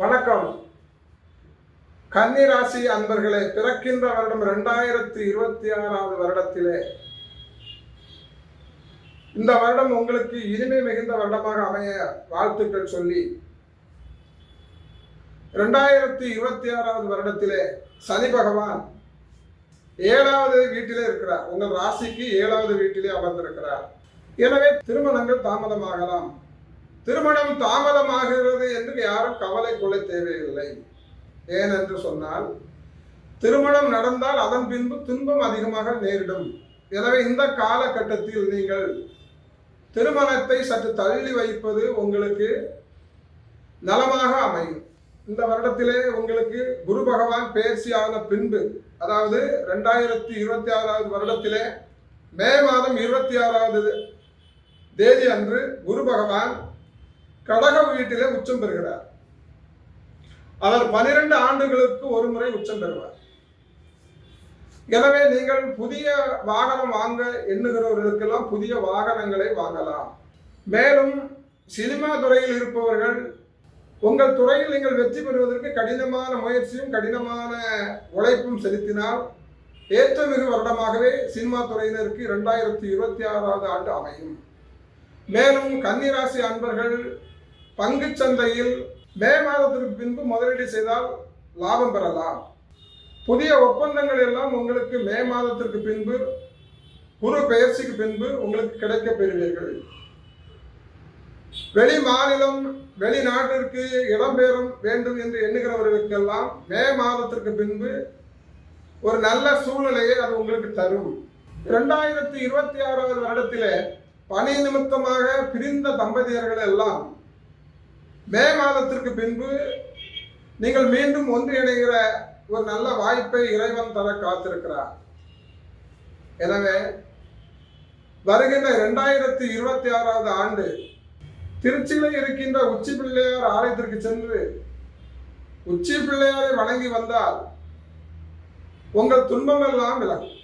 வணக்கம். கன்னி ராசி அன்பர்களே பிறக்கின்ற வருடம் ரெண்டாயிரத்தி இருபத்தி ஆறாவது வருடத்திலே. இந்த வருடம் உங்களுக்கு இனிமை மிகுந்த வருடமாக அமைய வாழ்த்துக்கள் சொல்லி ரெண்டாயிரத்தி இருபத்தி ஆறாவது வருடத்திலே சனி பகவான் ஏழாவது வீட்டிலே இருக்கிறார். உங்கள் ராசிக்கு ஏழாவது வீட்டிலே அமர்ந்திருக்கிறார். எனவே திருமணங்கள் தாமதமாகலாம். திருமணம் தாமதமாகிறது என்று யாரும் கவலை கொள்ள தேவையில்லை. ஏனென்று சொன்னால் திருமணம் நடந்தால் அதன் பின்பு துன்பம் அதிகமாக நேரிடும். எனவே இந்த காலகட்டத்தில் நீங்கள் திருமணத்தை சற்று தள்ளி வைப்பது உங்களுக்கு நலமாக அமையும். இந்த வருடத்திலே உங்களுக்கு குரு பகவான் பேர்ச்சியான பின்பு அதாவது ரெண்டாயிரத்தி இருபத்தி ஆறாவது வருடத்திலே மே மாதம் இருபத்தி ஆறாவது தேதி அன்று குரு பகவான் கடக வீட்டிலே உச்சம் பெறுகிறார். அவர் பனிரெண்டு ஆண்டுகளுக்கு ஒரு முறை உச்சம் பெறுவார். எனவே நீங்கள் புதிய வாகனம் வாங்க எண்ணுகிறவர்களுக்கெல்லாம் புதிய வாகனங்களை வாங்கலாம். மேலும் சினிமா துறையில் இருப்பவர்கள் உங்கள் துறையில் நீங்கள் வெற்றி பெறுவதற்கு கடினமான முயற்சியும் கடினமான உழைப்பும் செலுத்தினால் ஏற்றமிகு வருடமாகவே சினிமா துறையினருக்கு இரண்டாயிரத்தி இருபத்தி ஆறாவது ஆண்டு அமையும். மேலும் கன்னிராசி அன்பர்கள் பங்கு சந்தையில் மே மாதத்திற்கு பின்பு முதலீடு செய்தால் லாபம் பெறலாம். புதிய ஒப்பந்தங்கள் எல்லாம் உங்களுக்கு மே மாதத்திற்கு பின்பு குரு பயிற்சிக்கு பின்பு உங்களுக்கு கிடைக்க பெறுவீர்கள். வெளி மாநிலம் வெளிநாட்டிற்கு இடம்பெயரும் வேண்டும் என்று எண்ணுகிறவர்களுக்கெல்லாம் மே மாதத்திற்கு பின்பு ஒரு நல்ல சூழ்நிலையை அது உங்களுக்கு தரும். இரண்டாயிரத்தி இருபத்தி ஆறாவது வருடத்திலே பணி நிமித்தமாக பிரிந்த தம்பதியர்கள் எல்லாம் மே மாதத்திற்கு பின்பு நீங்கள் மீண்டும் ஒன்றிணைகிற ஒரு நல்ல வாய்ப்பை இறைவன் தர காத்திருக்கிறார். எனவே வருகின்ற இரண்டாயிரத்தி இருபத்தி ஆறாவது ஆண்டு திருச்சியில் இருக்கின்ற உச்சி பிள்ளையார் ஆலயத்திற்கு சென்று உச்சி பிள்ளையாரை வணங்கி வந்தால் உங்கள் துன்பமெல்லாம் விலகும்.